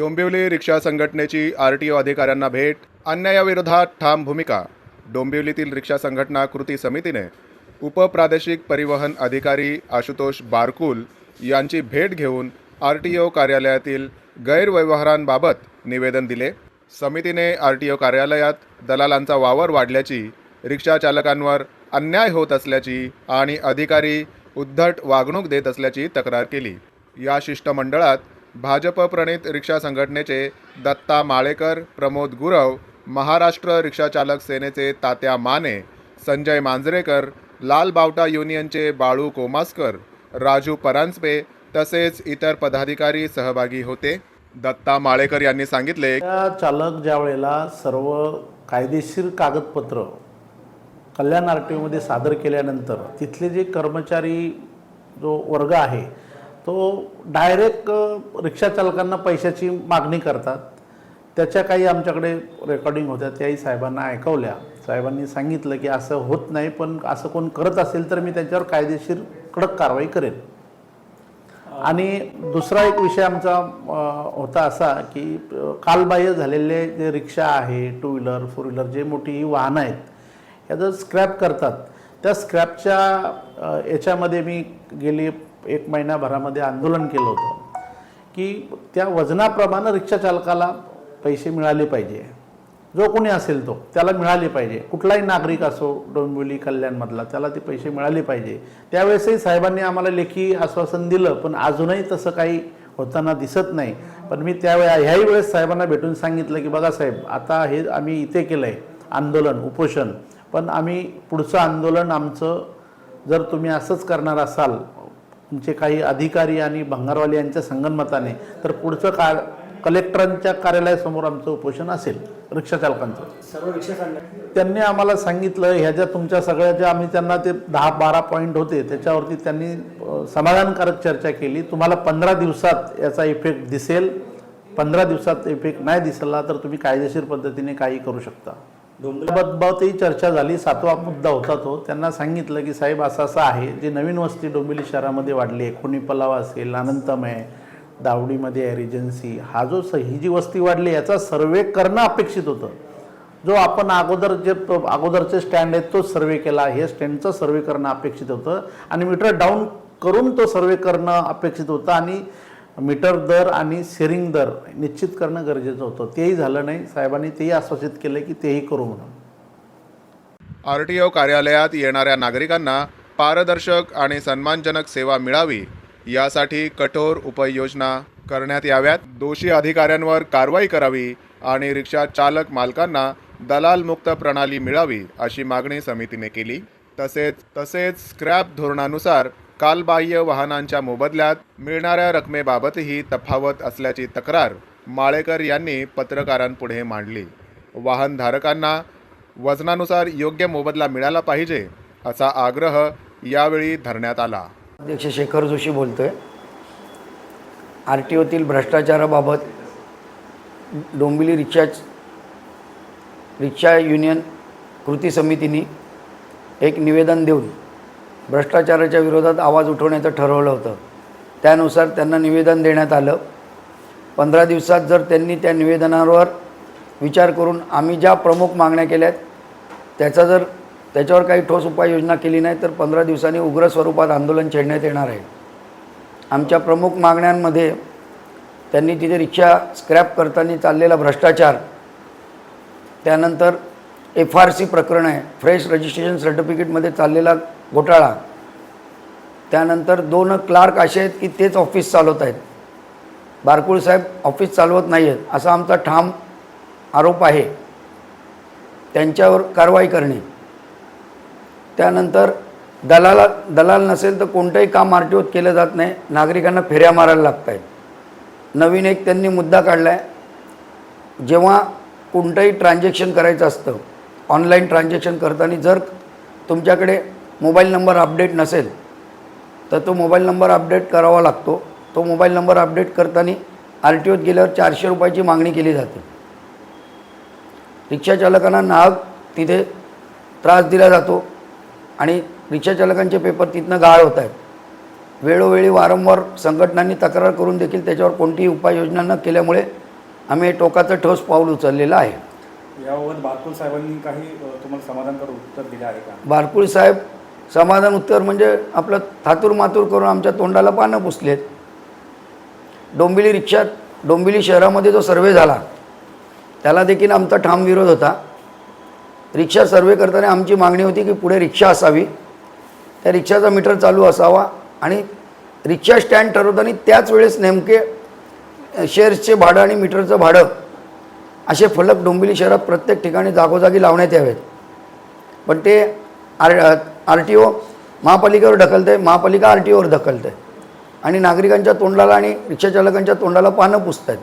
डोंबिवली रिक्षा संघटनेची R T ओ अधिकाऱ्यांना भेट अन्यायाविरोधात ठाम भूमिका. डोंबिवलीतील रिक्षा संघटना कृती समितीने उपप्रादेशिक परिवहन अधिकारी आशुतोष बारकुल यांची भेट घेऊन आर टी ओ कार्यालयातील गैरव्यवहारांबाबत निवेदन दिले. समितीने आर टी ओ कार्यालयात दलालांचा वावर वाढल्याची रिक्षा चालकांवर अन्याय होत असल्याची आणि अधिकारी उद्धट वागणूक देत असल्याची तक्रार केली. या शिष्टमंडळात भाजप प्रणित रिक्षा संघटनेचे दत्ता माळेकर प्रमोद गुरव महाराष्ट्र रिक्षाचालक सेनेचे तात्या माने संजय मांजरेकर लाल बावटा युनियनचे बाळू कोमासकर राजू परांजपे तसेच इतर पदाधिकारी सहभागी होते. दत्ता माळेकर यांनी सांगितले चालक ज्या वेळेला सर्व कायदेशीर कागदपत्र कल्याण आर टी ओमध्ये सादर केल्यानंतर तिथले जे कर्मचारी जो वर्ग आहे तो डायरेक्ट रिक्षा चालकांना पैशाची मागणी करतात. त्याच्या काही आमच्याकडे रेकॉर्डिंग होत्या त्याही साहेबांना ऐकवल्या. साहेबांनी सांगितलं की असं होत नाही पण असं कोण करत असेल तर मी त्याच्यावर कायदेशीर कडक कारवाई करेन. आणि दुसरा एक विषय आमचा होता असा की कालबाह्य झालेले जे रिक्षा आहे टू व्हीलर फोर व्हीलर जे मोठी ही वाहनं आहेत याचं स्क्रॅप करतात. त्या स्क्रॅपच्या याच्यामध्ये मी गेली एक महिनाभरामध्ये आंदोलन केलं होतं की त्या वजनाप्रमाणे रिक्षाचालकाला पैसे मिळाले पाहिजे. जो कोणी असेल तो त्याला मिळाले पाहिजे. कुठलाही नागरिक असो डोंबिवली कल्याणमधला त्याला ते पैसे मिळाले पाहिजे. त्यावेळेसही साहेबांनी आम्हाला लेखी आश्वासन दिलं पण अजूनही तसं काही होताना दिसत नाही. पण मी त्यावेळा ह्याही वेळेस साहेबांना भेटून सांगितलं की बघा साहेब आता हे आम्ही इथे केलं आहे आंदोलन उपोषण. पण आम्ही पुढचं आंदोलन आमचं जर तुम्ही असंच करणार असाल तुमचे काही अधिकारी आणि भंगारवाले यांच्या संगनमताने तर पुढचं का कलेक्टरांच्या कार्यालयासमोर आमचं उपोषण असेल रिक्षा चालकांचं. सर्व रिक्षा त्यांनी आम्हाला सांगितलं ह्या ज्या तुमच्या सगळ्या ज्या आम्ही त्यांना ते दहा बारा पॉईंट होते त्याच्यावरती त्यांनी समाधानकारक चर्चा केली. तुम्हाला पंधरा दिवसात याचा इफेक्ट दिसेल. पंधरा दिवसात इफेक्ट नाही दिसला तर तुम्ही कायदेशीर पद्धतीने काही करू शकता. डोंबिवली चर्चा झाली. सातवा मुद्दा होता तो. त्यांना सांगितलं की साहेब असं असं आहे. जे नवीन वस्ती डोंबिवली शहरामध्ये वाढली आहे. खुनी पलावा असेल अनंतमय दावडीमध्ये आहे रिजन्सी हा जो ही जी वस्ती वाढली याचा सर्वे करणं अपेक्षित होतं. जो आपण अगोदर जे अगोदरचे स्टँड आहेत तो सर्वे केला. हे स्टँडचं सर्वे करणं अपेक्षित होतं. आणि मीटर डाऊन करून तो सर्वे करणं अपेक्षित होतं. आणि मीटर दर आणि शेअरिंग दर निश्चित करणं गरजेचं होतं. तेही झालं नाही. साहेबांनी तेही आश्वासित केलं की तेही करू म्हणून. आर टी ओ कार्यालयात येणाऱ्या नागरिकांना पारदर्शक आणि सन्मानजनक सेवा मिळावी यासाठी कठोर उपाययोजना करण्यात याव्यात. दोषी अधिकाऱ्यांवर कारवाई करावी आणि रिक्षा चालक मालकांना दलालमुक्त प्रणाली मिळावी अशी मागणी समितीने केली. तसेच तसेच स्क्रॅप धोरणानुसार कालबाह्य वाहनांच्या मोबदल्यात मिळणाऱ्या रकमेबाबतही तफावत असल्याची तक्रार माळेकर यांनी पत्रकारांपुढे मांडली. वाहनधारकांना वजनानुसार योग्य मोबदला मिळाला पाहिजे असा आग्रह यावेळी धरण्यात आला. अध्यक्ष शेखर जोशी बोलतो आहे आर टी ओतील भ्रष्टाचाराबाबत डोंबिवली रिक्षा रिक्षा युनियन कृती समितीने एक निवेदन देऊन भ्रष्टाचाराच्या विरोधात आवाज उठवण्याचं ठरवलं होतं. त्यानुसार त्यांना निवेदन देण्यात आलं. पंधरा दिवसात जर त्यांनी त्या निवेदनावर विचार करून आम्ही ज्या प्रमुख मागण्या केल्या त्याचा जर त्याच्यावर काही ठोस उपाययोजना केली नाही तर पंधरा दिवसांनी उग्र स्वरूपात आंदोलन छेडण्यात येणार आहे. आमच्या प्रमुख मागण्यांमध्ये त्यांनी तिथे रिक्षा स्क्रॅप करताना चाललेला भ्रष्टाचार त्यानंतर एफ आर सी प्रकरण आहे फ्रेश रजिस्ट्रेशन सर्टिफिकेटमध्ये चाललेला घोटाळा. त्यानंतर दोन क्लार्क असे आहेत की तेच ऑफिस चालवत आहेत. बारकुळ साहेब ऑफिस चालवत नाही आहेत असा आमचा ठाम आरोप आहे. त्यांच्यावर कारवाई करणे. त्यानंतर दलाला दलाल नसेल तर कोणतंही काम आर टी ओत केलं जात नाही नागरिकांना फेऱ्या मारायला लागत आहेत नवीन एक त्यांनी मुद्दा काढला आहे जेव्हा कोणतंही ट्रान्झॅक्शन करायचं असतं ऑनलाईन ट्रान्झॅक्शन करताना जर तुमच्याकडे मोबाईल नंबर अपडेट नसेल तर तो मोबाईल नंबर अपडेट करावा लागतो. तो मोबाईल नंबर अपडेट करताना आर टी ओत गेल्यावर चारशे रुपयाची मागणी केली जाते. रिक्षाचालकांना नाहक तिथे त्रास दिला जातो आणि रिक्षाचालकांचे पेपर तिथनं गाळ होत आहेत. वेळोवेळी वारंवार संघटनांनी तक्रार करून देखील त्याच्यावर कोणतीही उपाययोजना न केल्यामुळे आम्ही टोकाचं ठोस पाऊल उचललेलं आहे. याबाबत बारपूर साहेबांनी काही तुम्हाला समाधानकारक उत्तर दिले आहे का? बारपूळ साहेब समाधान उत्तर म्हणजे आपलं थातूर मातूर करून आमच्या तोंडाला पानं पुसलेत. डोंबिवली रिक्षात डोंबिवली शहरामध्ये जो सर्वे झाला त्याला देखील आमचा ठाम विरोध होता. रिक्षा सर्वे करताना आमची मागणी होती की पुढे रिक्षा असावी. त्या रिक्षाचा मीटर चालू असावा आणि रिक्षा स्टँड ठरवताना त्याच वेळेस नेमके शेअर्सचे भाडं आणि मीटरचं भाडं असे फलक डोंबिवली शहरात प्रत्येक ठिकाणी जागोजागी लावण्यात यावेत. पण ते आर आर टी ओ महापालिकेवर ढकलते महापालिका आर टी ओवर ढकलते. आणि नागरिकांच्या तोंडाला आणि रिक्षाचालकांच्या तोंडाला पानं पुसत आहेत